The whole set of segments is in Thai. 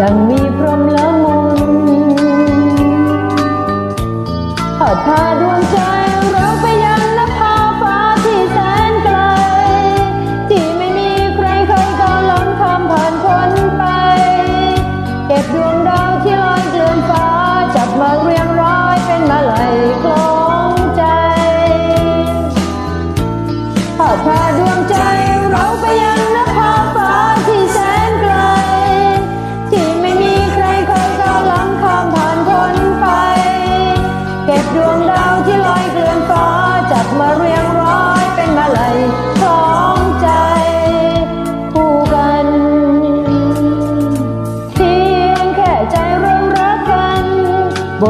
ดังมีพรมล้ำ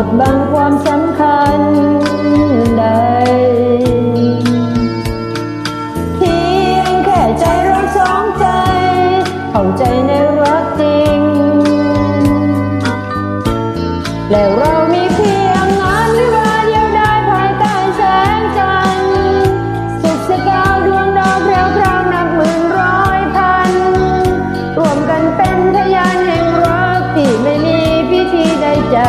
ดบังความสำคัญใด เพียงแค่ใจรักสองใจ เข้าใจในรักจริง แล้วเรามีเพียงงานวิวาเดียวได้ภายใต้แสงจันทร์สุขสกาวดวงดาวแพรวพราวนับหมื่นร้อยพัน รวมกันเป็นทยานแห่งรักที่ไม่มีพิธีใดจะ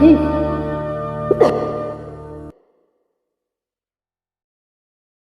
नहीं।